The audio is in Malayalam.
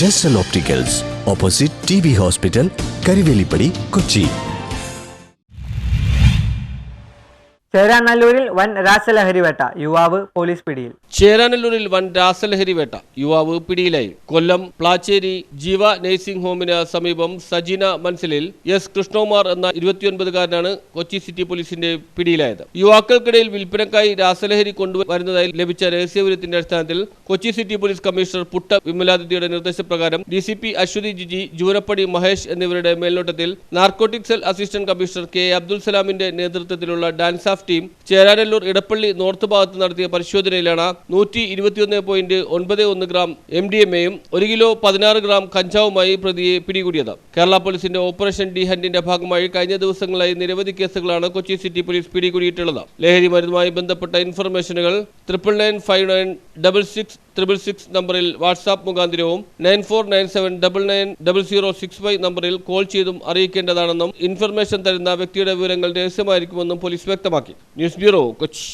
Jesal opticals opposite T B hospital Karivelippady Kochi ചേരാനല്ലൂരിൽ വൻ രാസലഹരി വേട്ട യുവാവ് പോലീസ് പിടിയിൽ. ചേരാനല്ലൂരിൽ വൻ രാസലഹരി വേട്ട യുവാവ് പിടിയിലായി. കൊല്ലം പ്ലാച്ചേരി ജീവ നഴ്സിംഗ് ഹോമിന് സമീപം സജിന മൻസിലിൽ എസ് കൃഷ്ണകുമാർ എന്ന ഇരുപത്തിയൊൻപതുകാരനാണ് കൊച്ചി സിറ്റി പോലീസിന്റെ പിടിയിലായത്. യുവാക്കൾക്കിടയിൽ വിൽപ്പനക്കായി രാസലഹരി കൊണ്ടുവരുന്നതായി ലഭിച്ച രഹസ്യവിവരത്തിന്റെ അടിസ്ഥാനത്തിൽ Kochi city police commissioner Putta വിമലാദിത്യയുടെ നിർദ്ദേശപ്രകാരം D C P Aswathy Jiji ജൂരപ്പടി Mahesh എന്നിവരുടെ മേൽനോട്ടത്തിൽ narcotic cell assistant commissioner K Abdul സലാമിന്റെ നേതൃത്വത്തിലുള്ള DANSAF team Cheranallur Edappally north ഭാഗത്ത് നടത്തിയ പരിശോധനയിലാണ് നൂറ്റി ഇരുപത്തിയൊന്ന് പോയിന്റ് ഒൻപത് ഒന്ന് ഗ്രാം എം ഡി എം എയും ഒരു കിലോ പതിനാറ് ഗ്രാം കഞ്ചാവുമായി പ്രതിയെ പിടികൂടിയത്. കേരള പോലീസിന്റെ ഓപ്പറേഷൻ ഡി ഹണ്ടിന്റെ ഭാഗമായി കഴിഞ്ഞ ദിവസങ്ങളായി നിരവധി കേസുകളാണ് കൊച്ചി സിറ്റി പോലീസ് പിടികൂടിയിട്ടുള്ളത്. ലഹരി മരുന്നുമായി ബന്ധപ്പെട്ട ഇൻഫർമേഷനുകൾ triple nine five nine double six triple six നമ്പറിൽ WhatsApp മുഖാന്തിരവും nine four nine seven double nine double zero six five നമ്പറിൽ കോൾ ചെയ്തും അറിയിക്കേണ്ടതാണെന്നും ഇൻഫർമേഷൻ തരുന്ന വ്യക്തിയുടെ വിവരങ്ങൾ രഹസ്യമായിരിക്കുമെന്നും പോലീസ് വ്യക്തമാക്കി. News bureau Kochi.